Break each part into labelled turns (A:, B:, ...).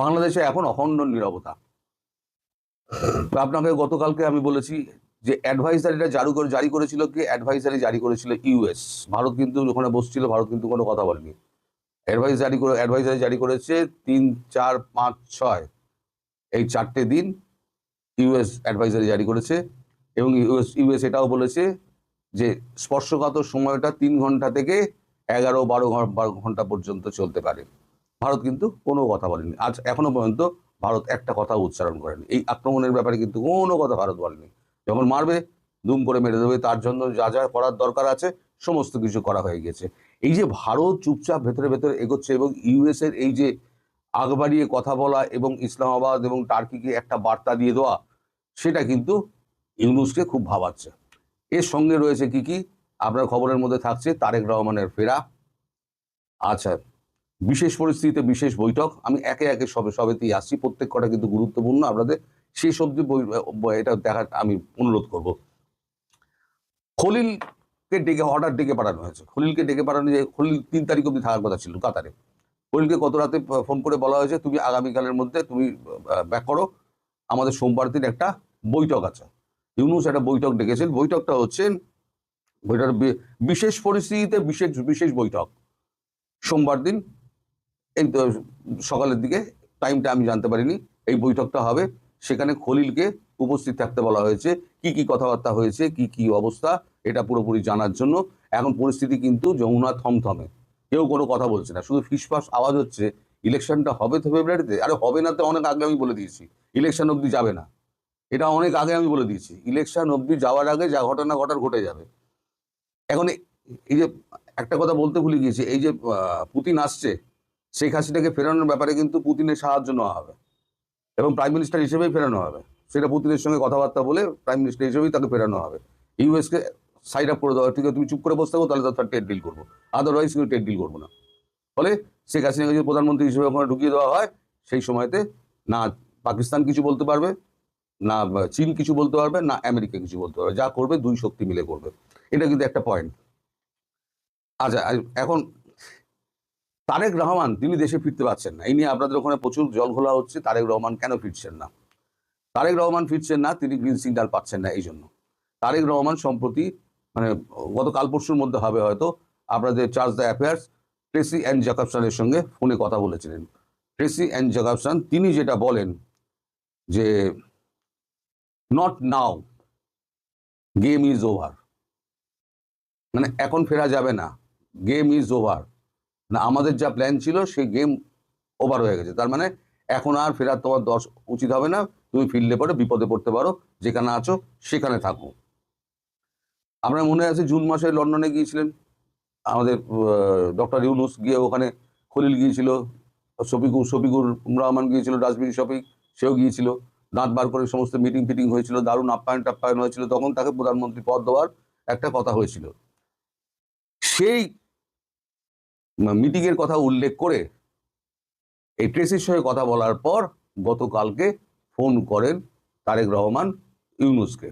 A: বাংলাদেশে এখন অখণ্ড নিরবতা। আপনাকে গতকালকে আমি বলেছি যে অ্যাডভাইজারিটা জারি করে জারি করেছিল কি? অ্যাডভাইজারি জারি করেছিল ইউএস ভারত কিন্তু ওখানে বসছিল, ভারত কিন্তু কোনো কথা বলেনি। অ্যাডভাইস জারি করে অ্যাডভাইজারি জারি করেছে তিন, চার, পাঁচ, ছয়। এই চারটে দিন ইউএস অ্যাডভাইজারি জারি করেছে এবং ইউএস ইউএস এটাও বলেছে যে স্পর্শকাতর সময়টা তিন ঘণ্টা থেকে এগারো বারো ঘণ্টা পর্যন্ত চলতে পারে। ভারত কিন্তু কোনো কথা বলেনি। আজ এখনও পর্যন্ত ভারত একটা কথা উচ্চারণ করেনি। এই আক্রমণের ব্যাপারে কিন্তু কোনো কথা ভারত বলেনি। যখন মারবে, দুম করে মেরে দেবে, তার জন্য যা যা করার দরকার আছে, সমস্ত কিছু করা হয়ে গেছে। এই যে ভারত চুপচাপ ভেতরে ভেতরে এগোচ্ছে এবং ইউএস এর এই যে আগ বাড়িয়ে কথা বলা এবং ইসলামাবাদ এবং টার্কিকে একটা বার্তা দিয়ে দেওয়া, সেটা কিন্তু ইউনুসকে খুব ভাবাচ্ছে। এর সঙ্গে রয়েছে কি কি? আপনার খবরের মধ্যে থাকছে তারেক রহমানের ফেরা। আচ্ছা বিশেষ পরিস্থিতিতে বিশেষ বৈঠক। আমি একে একে সবে, সবেতেই আসছি। প্রত্যেক কটা কিন্তু গুরুত্বপূর্ণ। আপনাদের বই- বই- এটা দেখার আমি অনুরোধ করব। খলিলকে ডেকে অর্ডার ডেকে পাঠানো হয়েছে। খলিলকে ডেকে পাঠানো যে, খলিল তিন তারিখ অব্দি থাকার কথা ছিল, কাতারে। খলিলকে গত রাতে ফোন করে বলা হয়েছে, তুমি আগামীকালের মধ্যে তুমি ব্যাক করো। আমাদের সোমবার দিন একটা বৈঠক আছে। ইউনুস একটা বৈঠক ডেকেছেন। বৈঠকটা হচ্ছে, বৈঠক বিশেষ পরিস্থিতিতে বিশেষ বিশেষ বৈঠক। সোমবার দিন এই তো সকালের দিকে টাইমটা আমি জানতে পারিনি। এই বৈঠকটা হবে। সেখানে খলিলকে উপস্থিত থাকতে বলা হয়েছে। কি কি কথাবার্তা হয়েছে, কি কি অবস্থা, এটা পুরোপুরি জানার জন্য। এখন পরিস্থিতি কিন্তু যমুনা থমথমে। কেউ কোনো কথা বলছে না। শুধু ফিসফাস আওয়াজ হচ্ছে, ইলেকশনটা হবে তো ফেব্রুয়ারিতে? আরে হবে না তো অনেক আগে আমি বলে দিয়েছি। ইলেকশন অবধি যাবে না। এটা অনেক আগে আমি বলে দিয়েছি। ইলেকশন অবধি যাওয়ার আগে যা ঘটনা ঘটার ঘটে যাবে। এখন এই যে একটা কথা বলতে ভুলে গিয়েছি। এই যে পুতিন আসছে শেখ হাসিনাকে ফেরানোর ব্যাপারে কিন্তু পুতিনের সাহায্য নেওয়া হবে। এবং প্রাইম মিনিস্টার হিসেবেই ফেরানো হবে। সেটা পুতিনের সঙ্গে কথাবার্তা বলে প্রাইম মিনিস্টার হিসেবেই তাকে ফেরানো হবে। ইউএসকে সাইড আপ করে দেওয়া ঠিক আছে, তুমি চুপ করে বসে থাকো, তাহলে তার টেট ডিল করব। আদারওয়াইজ কিন্তু টেট ডিল করব না। ফলে শেখ হাসিনাকে যদি প্রধানমন্ত্রী হিসেবে ওখানে ঢুকিয়ে দেওয়া হয়, সেই সময়তে না পাকিস্তান কিছু বলতে পারবে, না চীন কিছু বলতে পারবে, না আমেরিকা কিছু বলতে পারবে। যা করবে দুই শক্তি মিলে করবে। এটা কিন্তু একটা পয়েন্ট আচ্ছা এখন তারেক রহমান তিনি দেশে ফিরতে পারছেন না। এই নিয়ে আপনাদের ওখানে প্রচুর জল ঘোলা হচ্ছে। তারেক রহমান কেন ফিরছেন না? তারেক রহমান ফিরছেন না, তিনি গ্রিন সিগন্যাল পাচ্ছেন না, এই জন্য। তারেক রহমান সম্প্রতি মানে গত কাল পরশুর মধ্যে হবে হয়তো, আপনাদের charge the affairs Tracey and জাকাবসানের সঙ্গে ফোনে কথা বলেছিলেন। ট্রেসি অ্যান্ড জাকাবসান তিনি যেটা বলেন যে not now game is over মানে এখন ফেরা যাবে না গেম ইজ ওভার না, আমাদের যা প্ল্যান ছিল, সেই গেম ওভার হয়ে গেছে। তার মানে এখন আর ফেরার তোমার দশ উচিত হবে না। তুমি ফিল্ডে পরে বিপদে পড়তে পারো। যেখানে আছো, সেখানে থাকো। আপনার মনে আছে, জুন মাসে লন্ডনে গিয়েছিলেন। আমাদের ডক্টর ইউনুস গিয়ে ওখানে খলিল গিয়েছিল। শফিকুর শফিকুর রহমান গিয়েছিল, ডাস্টবিন শফিক, সেও গিয়েছিল। দাঁত বার করে সমস্ত মিটিং ফিটিং হয়েছিল, দারুণ আপ্যায়ন টাপ্যায়ন হয়েছিল। তখন তাকে প্রধানমন্ত্রী পদ দেওয়ার একটা কথা হয়েছিল। সেই মিটিং এর কথা উল্লেখ করে এই ট্রেসির সঙ্গে কথা বলার পর গতকালকে ফোন করেন তারেক রহমান ইউনুসকে।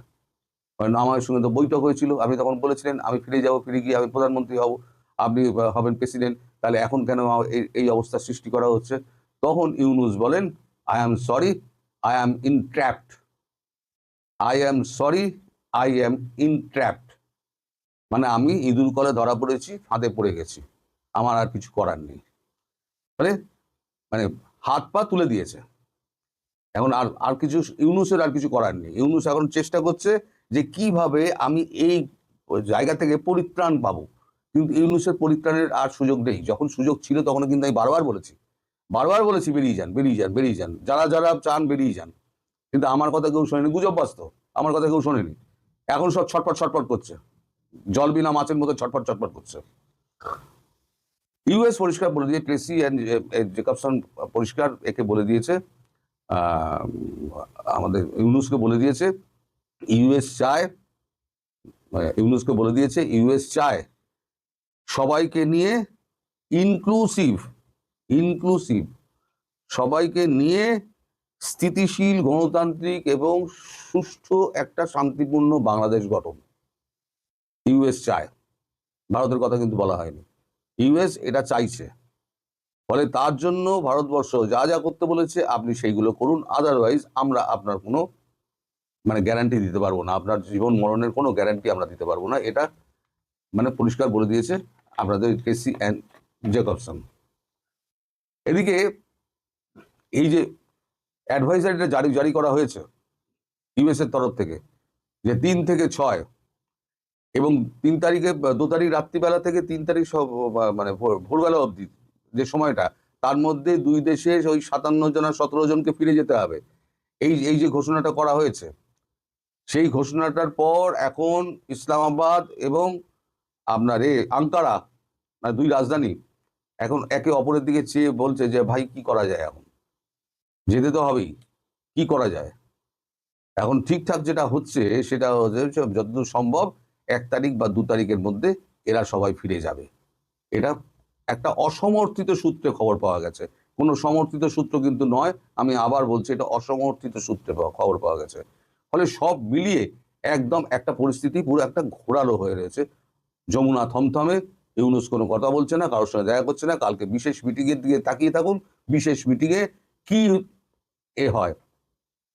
A: কারণ আমার সঙ্গে তো বৈঠক হয়েছিল, আপনি তখন বলেছিলেন, আমি ফিরে যাব, ফিরে গিয়ে আমি প্রধানমন্ত্রী হব, আপনি হবেন প্রেসিডেন্ট তাহলে এখন কেন এই- অবস্থার সৃষ্টি করা হচ্ছে? তখন ইউনুস বলেন I am sorry I am in trapped I am sorry I am in trapped মানে আমি ইঁদুর কলে ধরা পড়েছি, ফাঁদে পড়ে গেছি। আমার আর কিছু করার নেই। মানে মানে হাত পা তুলে দিয়েছে। এখন আর আর কিছু, ইউনুসের আর কিছু করার নেই। ইউনুস এখন চেষ্টা করছে যে কীভাবে আমি এই জায়গা থেকে পরিত্রাণ পাবো। কিন্তু ইউনুসের পরিত্রাণের আর সুযোগ নেই। যখন সুযোগ ছিল তখন কিন্তু আমি বারবার বলেছি। বারবার বলেছি, বেরিয়ে যান বেরিয়ে যান বেরিয়ে যান। যারা যারা চান বেরিয়ে যান। কিন্তু আমার কথা কেউ শোনেনি। গুজব বাস্তব আমার কথা কেউ শোনেনি। এখন সব ছটপট ছটপট করছে। জল বিনা মাছের মতো ছটপট ছটপট করছে। ইউএস পরিষ্কার বলে দিয়ে ট্রেসি অ্যান্ড জেকবসন পরিষ্কার একে বলে দিয়েছে আমাদের ইউনুসকে বলে দিয়েছে, ইউএস চায় মানে ইউনুসকে বলে দিয়েছে, ইউএস চায় সবাইকে নিয়ে ইনক্লুসিভ ইনক্লুসিভ সবাইকে নিয়ে স্থিতিশীল, গণতান্ত্রিক এবং সুষ্ঠু একটা শান্তিপূর্ণ বাংলাদেশ গঠন। ইউএস চায়। ভারতের কথা কিন্তু বলা হয়নি। ইউএস এটা চাইছে। ফলে তার জন্য ভারতবর্ষ যা যা করতে বলেছে, আপনি সেইগুলো করুন। আদারওয়াইজ আমরা আপনার কোনো মানে গ্যারান্টি দিতে পারব না। আপনার জীবন মরণের কোনো গ্যারান্টি আমরা দিতে পারব না। এটা মানে পরিষ্কার বলে দিয়েছে আপনাদের কেসি অ্যান্ড জেকবসন এদিকে এই যে অ্যাডভাইজারিটা জারি জারি করা হয়েছে ইউএস এর তরফ থেকে, যে তিন থেকে ছয় এবং তিন তারিখে, দু তারিখ রাত্রিবেলা থেকে তিন তারিখ সব মানে ভোর- ভোরবেলা অবধি যে সময়টা, তার মধ্যে দুই দেশের ওই সাতান্ন জন আর সতেরো জনকে ফিরে যেতে হবে। এই এই যে ঘোষণাটা করা হয়েছে, সেই ঘোষণাটার পর এখন ইসলামাবাদ এবং আপনার এ আঙ্কারা মানে দুই রাজধানী, এখন একে অপরের দিকে চেয়ে বলছে যে, ভাই, কি করা যায় এখন? যেতে তো হবেই, কি করা যায়? এখন ঠিকঠাক যেটা হচ্ছে, সেটা হচ্ছে যতদূর সম্ভব এক তারিখ বা দু তারিখের মধ্যে এরা সবাই ফিরে যাবে। এটা একটা অসমর্থিত সূত্রে খবর পাওয়া গেছে। কোনো সমর্থিত সূত্র কিন্তু নয়, আমি আবার বলছি এটা অসমর্থিত সূত্রে খবর পাওয়া গেছে। ফলে সব মিলিয়ে একদম একটা পরিস্থিতি পুরো একটা ঘোরালো হয়ে রয়েছে। যমুনা থমথমে, ইউনুস কোনো কথা বলছে না, কারোর সঙ্গে দেখা করছে না, কালকে বিশেষ মিটিংয়ের দিকে তাকিয়ে থাকুন, বিশেষ মিটিংয়ে কি এ হয়।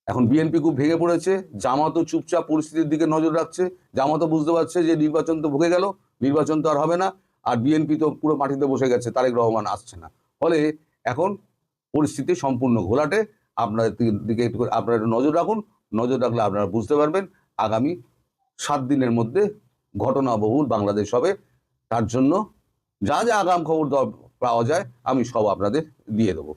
A: এখন বিএনপি খুব ভেঙে পড়েছে জামাতও চুপচাপ পরিস্থিতির দিকে নজর রাখছে, জামাতও বুঝতে পারছে যে নির্বাচন তো ভুগে গেল, নির্বাচন তো আর হবে না, আর বিএনপি তো পুরো মাটিতে বসে গেছে, তারেক রহমান আসছে না। ফলে এখন পরিস্থিতি সম্পূর্ণ ঘোলাটে আপনাদের দিকে- একটু আপনারা একটু নজর রাখুন, নজর রাখলে আপনারা বুঝতে পারবেন, আগামী সাত দিনের মধ্যে ঘটনাবহুল বাংলাদেশ হবে, তার জন্য যা যা আগাম খবর পাওয়া যায়, আমি সব আপনাদের দিয়ে দেবো।